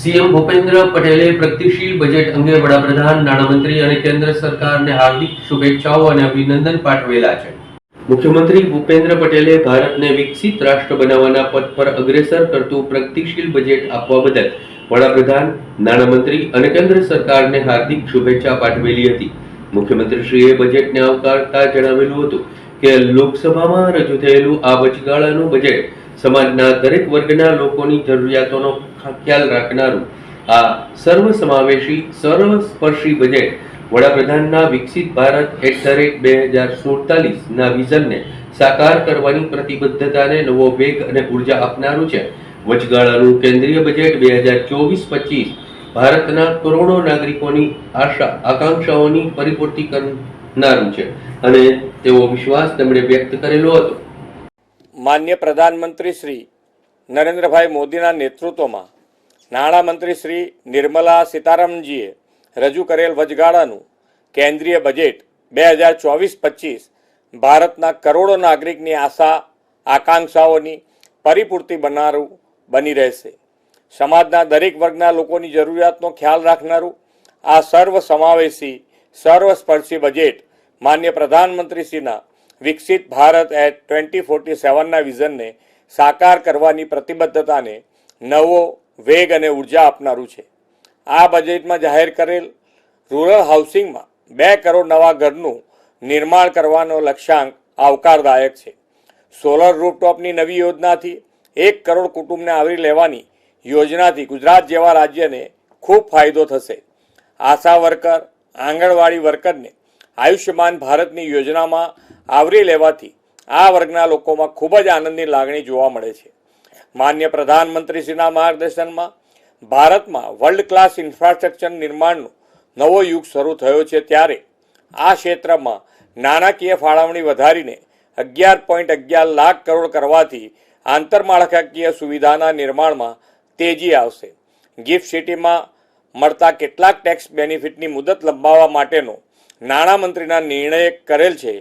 CM Bhupendra પટેલે પ્રગતિશીલ budget અંગે વડાપ્રધાન, નાણામંત્રી અને કેન્દ્ર સરકારને હાર્દિક શુભેચ્છાઓ અને અભિનંદન પાઠવેલા છે. મુખ્યમંત્રી ભૂપેન્દ્ર પટેલે ભારતને વિકસિત રાષ્ટ્ર બનાવવાના પથ પર અગ્રેસર કરતું પ્રગતિશીલ બજેટ આપવા બદલ વડાપ્રધાન, નાણામંત્રી અને કેન્દ્ર સરકારને હાર્દિક શુભેચ્છા પાઠવેલી હતી. મુખ્યમંત્રીશ્રીએ બજેટને આવકારતા જણાવેલું હતું કે લોકસભામાં રજૂ થયેલું આ વચગાળાનું બજેટ સમાજના દરેક વર્ગના લોકોની જરૂરિયાતોનો ખ્યાલ રાખનારું આ સર્વસમાવેશી, સર્વસ્પર્શી બજેટ વડાપ્રધાનના વિકસિત ભારત એટ ધ રેટ બે હજાર સુડતાલીસના વિઝનને સાકાર કરવાની પ્રતિબદ્ધતાને નવો વેગ અને ઊર્જા આપનારું છે. વચગાળાનું કેન્દ્રીય બજેટ બે હજાર ચોવીસ પચીસ ભારતના કરોડો નાગરિકોની આશા, આકાંક્ષાઓની પરિપૂર્તિ કરનારું છે. અને તેવો વિશ્વાસ તેમણે વ્યક્ત કરેલો હતો. માન્ય પ્રધાનમંત્રી શ્રી નરેન્દ્રભાઈ મોદીના નેતૃત્વમાં નાણામંત્રી શ્રી નિર્મલા સીતારામનજીએ રજૂ કરેલ વચગાળાનું કેન્દ્રીય બજેટ બે હજાર ચોવીસ પચીસ ભારતના કરોડો નાગરિકની આશા, આકાંક્ષાઓની પરિપૂર્તિ બનારું, બની રહેશે. સમાજના દરેક વર્ગના લોકોની જરૂરિયાતનો ખ્યાલ રાખનારું આ સર્વ સમાવેશી સર્વસ્પર્શી બજેટ માન્ય પ્રધાનમંત્રીશ્રીના વિકસિત ભારત એટ ટ્વેન્ટી ફોર્ટી સેવનના વિઝનને સાકાર કરવાની પ્રતિબદ્ધતાને નવો વેગ અને ઊર્જા આપનારું છે. આ બજેટમાં જાહેર કરેલ રૂરલ હાઉસિંગમાં બે કરોડ નવા ઘરનું નિર્માણ કરવાનો લક્ષ્યાંક આવકારદાયક છે. સોલર રૂફટોપની નવી યોજનાથી એક કરોડ કુટુંબને આવરી લેવાની યોજનાથી ગુજરાત જેવા રાજ્યને ખૂબ ફાયદો થશે. આશા વર્કર, આંગણવાડી વર્કરને આયુષ્યમાન ભારતની યોજનામાં આવરી લેવાથી આ વર્ગના લોકોમાં ખૂબ જ આનંદની લાગણી જોવા મળે છે. માન્ય પ્રધાનમંત્રીશ્રીના માર્ગદર્શનમાં ભારતમાં વર્લ્ડ ક્લાસ ઇન્ફ્રાસ્ટ્રક્ચર નિર્માણનો નવો યુગ શરૂ થયો છે ત્યારે આ ક્ષેત્રમાં નાણાકીય ફાળવણી વધારીને અગિયાર પોઈન્ટ અગિયાર લાખ કરોડ કરવાથી આંતરમાળખાકીય સુવિધાના નિર્માણમાં તેજી આવશે. ગિફ્ટ સિટીમાં મળતા કેટલાક ટેક્સ બેનિફિટની મુદત લંબાવવા માટેનો નાણામંત્રીના નિર્ણય કરેલ છે